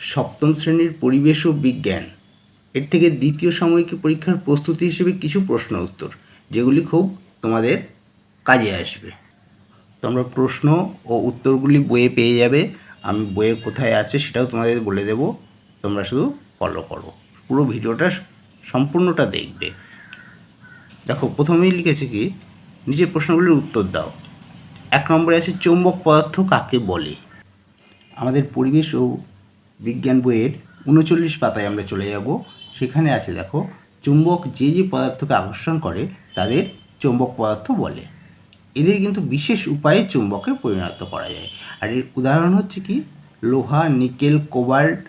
সপ্তম শ্রেণির পরিবেশ ও বিজ্ঞান। এর থেকে দ্বিতীয় সাময়িকী পরীক্ষার প্রস্তুতি হিসেবে কিছু প্রশ্ন উত্তর, যেগুলি খুব তোমাদের কাজে আসবে। তোমরা প্রশ্ন ও উত্তরগুলি বইয়ে পেয়ে যাবে, আমি বইয়ের কোথায় আছে সেটাও তোমাদের বলে দেব, তোমরা শুধু ফলো করো। পুরো ভিডিওটা সম্পূর্ণটা দেখবে। দেখো, প্রথমেই লিখেছে কি, নিজের প্রশ্নগুলির উত্তর দাও। এক নম্বরে আছে, চৌম্বক পদার্থ কাকে বলে? আমাদের পরিবেশ ও বিজ্ঞান বইয়ের উনচল্লিশ পাতায় আমরা চলে যাব। সেখানে আছে দেখো, চুম্বক যে যে পদার্থকে আকর্ষণ করে, তাদের চৌম্বক পদার্থ বলে। এদের কিন্তু বিশেষ উপায়ে চুম্বকে পরিণত করা যায়। আর এর উদাহরণ হচ্ছে কি? লোহা, নিকেল, কোবাল্ট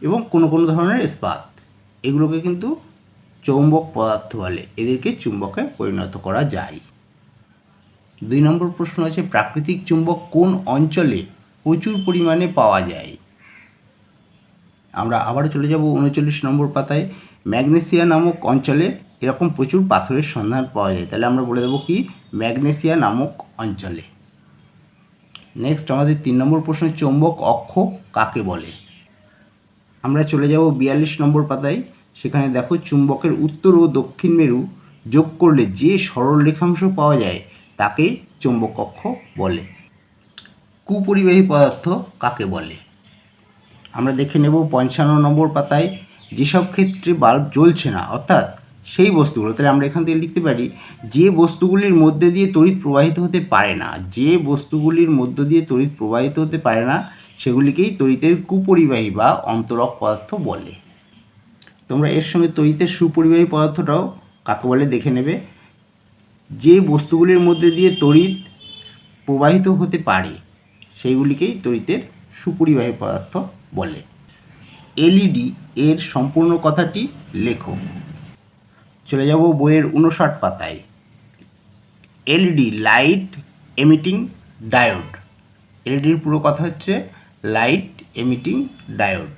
এবং কোনো কোনো ধরনের ইস্পাত। এগুলোকে কিন্তু চৌম্বক পদার্থ বলে। এদেরকে চুম্বকে পরিণত করা যায়। দুই নম্বর প্রশ্ন আছে, প্রাকৃতিক চুম্বক কোন অঞ্চলে প্রচুর পরিমাণে পাওয়া যায়? আমরা আবার চলে যাব উনচল্লিশ নম্বর পাতায়। ম্যাগনেসিয়া নামক অঞ্চলে এরকম প্রচুর পাথরের সন্ধান পাওয়া যায়। তাহলে আমরা বলে দেবো কি? ম্যাগনেসিয়া নামক অঞ্চলে। নেক্সট আমাদের তিন নম্বর প্রশ্ন, চৌম্বক অক্ষ কাকে বলে? আমরা চলে যাব বিয়াল্লিশ নম্বর পাতায়। সেখানে দেখো, চুম্বকের উত্তর ও দক্ষিণ মেরু যোগ করলে যে সরল রেখাংশ পাওয়া যায় তাকে চৌম্বক অক্ষ বলে। কুপরিবাহী পদার্থ কাকে বলে? আমরা দেখে নেব পঞ্চান্ন নম্বর পাতায় যেসব ক্ষেত্রে বাল্ব জ্বলছে না, অর্থাৎ সেই বস্তুগুলো, তাহলে আমরা এখান থেকে লিখতে পারি, যে বস্তুগুলির মধ্যে দিয়ে তড়িৎ প্রবাহিত হতে পারে না, যে বস্তুগুলির মধ্য দিয়ে তড়িৎ প্রবাহিত হতে পারে না, সেগুলিকেই তড়িতের কুপরিবাহী বা অন্তরক পদার্থ বলে। তোমরা এর সঙ্গে তড়িতের সুপরিবাহী পদার্থটাও কাকে বলে দেখে নেবে। যে বস্তুগুলির মধ্যে দিয়ে তড়িৎ প্রবাহিত হতে পারে, সেইগুলিকেই তড়িতের সুপরিবাহী পদার্থ বলে। এলইডি এর সম্পূর্ণ কথাটি লেখো। চলে যাব বইয়ের উনষাট পাতায়। এলইডি লাইট এমিটিং ডায়োড এলইডির পুরো কথা হচ্ছে লাইট এমিটিং ডায়োড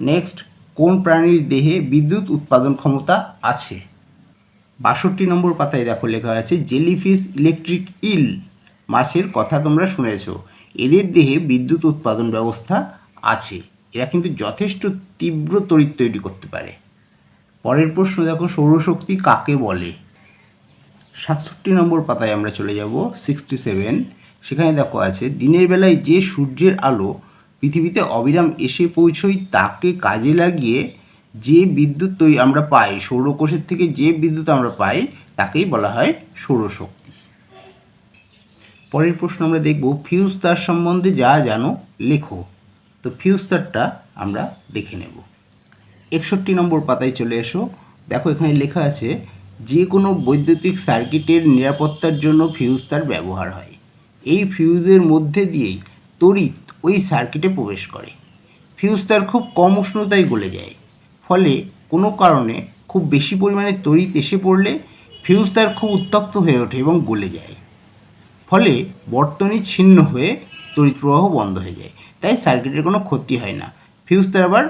নেক্সট কোন প্রাণীর দেহে বিদ্যুৎ উৎপাদন ক্ষমতা আছে? বাষট্টি নম্বর পাতায় দেখো লেখা আছে জেলিফিশ ইলেকট্রিক ইল মাছের কথা তোমরা শুনেছ। এদের দেহে বিদ্যুৎ উৎপাদন ব্যবস্থা আছে। এরা কিন্তু যথেষ্ট তীব্র তড়িৎ তৈরি করতে পারে। পরের প্রশ্ন দেখো, সৌরশক্তি কাকে বলে? সাতষট্টি নম্বর পাতায় আমরা চলে যাব সিক্সটি সেভেন সেখানে দেখো আছে, দিনের বেলায় যে সূর্যের আলো পৃথিবীতে অবিরাম এসে পৌঁছই তাকে কাজে লাগিয়ে যে বিদ্যুৎ তৈরি আমরা পাই, সৌরকোষের থেকে যে বিদ্যুৎ আমরা পাই, তাকেই বলা হয় সৌরশক্তি। পরের প্রশ্ন আমরা দেখব, ফিউজ তার সম্বন্ধে যা জানো, লেখো। তো ফিউজ তারটা আমরা দেখে নেব। একষট্টি নম্বর পাতায় চলে এসো। দেখো এখানে লেখা আছে যে কোনো বৈদ্যুতিক সার্কিটের নিরাপত্তার জন্য ফিউজ তার ব্যবহার হয়। এই ফিউজের মধ্যে দিয়েই তড়িৎ ওই সার্কিটে প্রবেশ করে। ফিউজ তার খুব কম উষ্ণতায় গলে যায়। ফলে কোনো কারণে খুব বেশি পরিমাণে তড়িৎ এসে পড়লে ফিউজ তার খুব উত্তপ্ত হয়ে ওঠে এবং গলে যায়। ফলে বর্তনী ছিন্ন হয়ে তড়িৎ প্রবাহ বন্ধ হয়ে যায়। তাই সার্কিটের কোনো ক্ষতি হয় না। ফিউজ তার আবার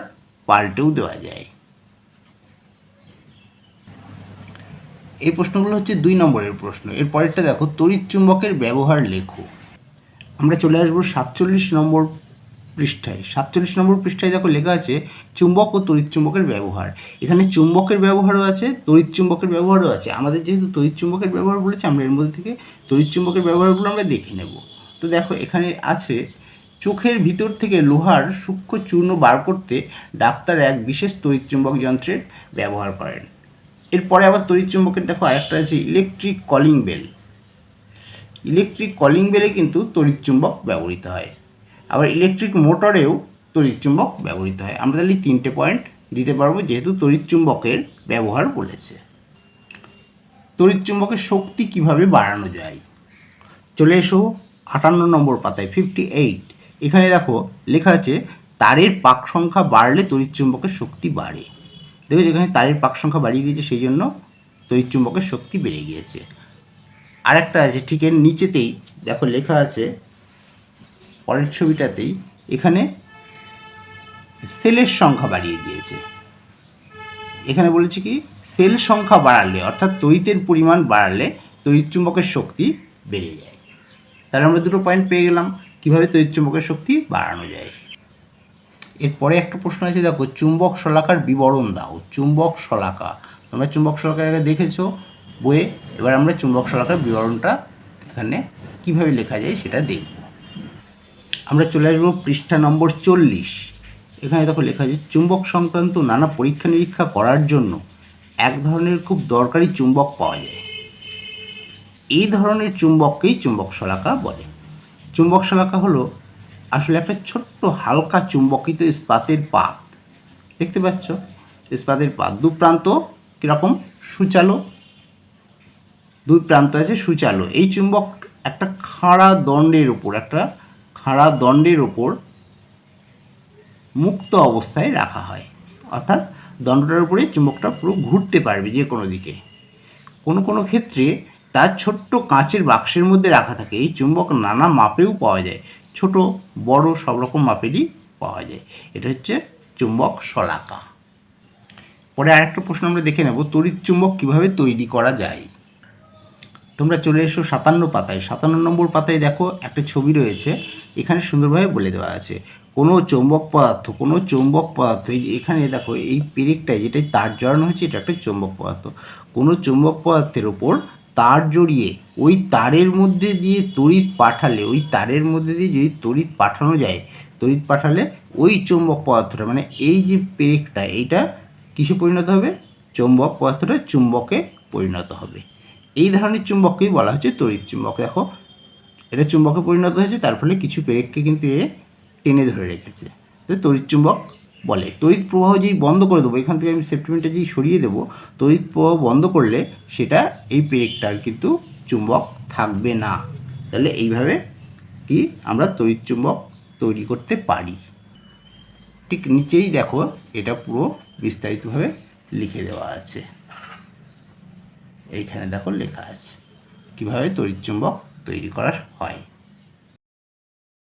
পাল্টেও দেওয়া যায়। এই প্রশ্নগুলো হচ্ছে দুই নম্বরের প্রশ্ন। এর পরেরটা দেখো, তড়িৎ চুম্বকের ব্যবহার লেখো। আমরা চলে আসব সাতচল্লিশ নম্বর পৃষ্ঠায়। সাতচল্লিশ নম্বর পৃষ্ঠায় দেখো লেখা আছে, চুম্বক ও তড়িৎ চুম্বকের ব্যবহার। এখানে চুম্বকের ব্যবহারও আছে, তড়িৎ চুম্বকের ব্যবহারও আছে। আমাদের যেহেতু তড়িৎ চুম্বকের ব্যবহার বলেছে, আমরা এর মধ্যে থেকে তড়িৎ চুম্বকের ব্যবহারগুলো আমরা দেখে নেব। তো দেখো এখানে আছে চোখের ভিতর থেকে লোহার সূক্ষ্ম চূর্ণ বার করতে ডাক্তার এক বিশেষ তড়িৎ চুম্বক যন্ত্রের ব্যবহার করেন। এরপরে আবার তড়িৎ চুম্বকের দেখো আরেকটা আছে electric calling bell electric calling বেলে কিন্তু তড়িৎ চুম্বক ব্যবহৃত হয়। আবার ইলেকট্রিক মোটরেও তড়িৎ চুম্বক ব্যবহৃত হয়। আমরা তাহলে তিনটে পয়েন্ট দিতে পারব, যেহেতু তড়িৎ চুম্বকের ব্যবহার বলেছে। তড়িৎ চুম্বকের শক্তি কীভাবে বাড়ানো যায়? চলে এসো আটান্ন নম্বর পাতায় ফিফটি এইট এখানে দেখো, লেখা আছে, তারের পাক সংখ্যা বাড়লে তড়িৎ চুম্বকের শক্তি বাড়ে। দেখো এখানে তারের পাক সংখ্যা বাড়িয়ে দিয়েছে, সেই জন্য তড়িৎ চুম্বকের শক্তি বেড়ে গিয়েছে। আরেকটা আছে, ঠিক এর নিচেতেই, দেখো লেখা আছে, পরের ছবিটাতেই, এখানে সেলের সংখ্যা বাড়িয়ে দিয়েছে। এখানে বলেছে কি, সেল সংখ্যা বাড়ালে, অর্থাৎ তড়িতের পরিমাণ বাড়ালে তড়িৎ চুম্বকের শক্তি বেড়ে যায়। তাহলে আমরা দুটো পয়েন্ট পেয়ে গেলাম। কীভাবে তড়িৎ চুম্বকের শক্তি বাড়ানো যায়? এরপরে একটা প্রশ্ন আছে, দেখো, চুম্বক শলাকার বিবরণ দাও, চুম্বক শলাকা। তোমরা চুম্বক শলাকার আগে দেখেছ বইয়ে, এবার আমরা চুম্বক শলাকার বিবরণটা এখানে কীভাবে লেখা যায় সেটা দেখব। আমরা চলে আসব পৃষ্ঠা নম্বর চল্লিশ। এখানে দেখো লেখা আছে, চুম্বক সংক্রান্ত নানা পরীক্ষা নিরীক্ষা করার জন্য এক ধরনের খুব দরকারি চুম্বক পাওয়া যায়। এই ধরনের চুম্বককেই চুম্বক শলাকা বলে। চুম্বক শলাকা হলো আসলে একটা ছোট্ট হালকা চুম্বকিত ইস্পাতের পাত। দেখতে পাচ্ছ? ইস্পাতের পাত। দু প্রান্ত কীরকম? সুচালো। দুই প্রান্ত আছে সুচালো। এই চুম্বক একটা খাড়া দণ্ডের ওপর একটা খাড়া দণ্ডের ওপর মুক্ত অবস্থায় রাখা হয়। অর্থাৎ দণ্ডটার উপরে চুম্বকটা পুরো ঘুরতে পারবে যে কোনো দিকে। কোনো কোনো ক্ষেত্রে তার ছোট্ট কাঁচের বাক্সের মধ্যে রাখা থাকে। এই চুম্বক নানা মাপেও পাওয়া যায়। ছোট, বড় সব রকম মাপেরই পাওয়া যায়। এটা হচ্ছে চুম্বক শলাকা। পরে আরেকটা প্রশ্ন আমরা দেখে নেব, তড়িৎ চুম্বক কীভাবে তৈরি করা যায়? তোমরা চলে এসো সাতান্ন পাতায়। সাতান্ন নম্বর পাতায় দেখো, একটা ছবি রয়েছে। এখানে সুন্দরভাবে বলে দেওয়া আছে, কোনো চৌম্বক পদার্থ, কোনো চৌম্বক পদার্থ, এই এখানে দেখো, এই পেরেকটায় যেটাই তার জড়ানো হয়েছে, এটা একটা চৌম্বক পদার্থ। কোনো চৌম্বক পদার্থের ওপর তার জড়িয়ে, ওই তারের মধ্যে দিয়ে তড়িৎ পাঠালে, ওই তারের মধ্যে দিয়ে যদি তড়িৎ পাঠানো যায়, তড়িৎ পাঠালে ওই চৌম্বক পদার্থটা মানে এই যে পেরেকটা, এইটা কিসে পরিণত হবে? চৌম্বক পদার্থটা চুম্বকে পরিণত হবে। এই ধরনের চুম্বককেই বলা হচ্ছে তড়িৎ চুম্বক। দেখো, এটা চুম্বকে পরিণত হয়েছে, তার ফলে কিছু পেরেককে কিন্তু এ টেনে ধরে রেখেছে। তো তড়িৎ চুম্বক বলে। তড়িৎ প্রবাহ যেই বন্ধ করে দেবো, এখান থেকে আমি সেপ্টিমেন্টটা যেই সরিয়ে দেবো, তড়িৎ প্রবাহ বন্ধ করলে সেটা এই পেরেকটার কিন্তু চুম্বক থাকবে না। তাহলে এইভাবে কি আমরা তড়িৎ চুম্বক তৈরি করতে পারি। ঠিক নিচেই দেখো, এটা পুরো বিস্তারিতভাবে লিখে দেওয়া আছে। এইখানে দেখো লেখা আছে, কীভাবে তড়িৎ চুম্বক তৈরি করা হয়।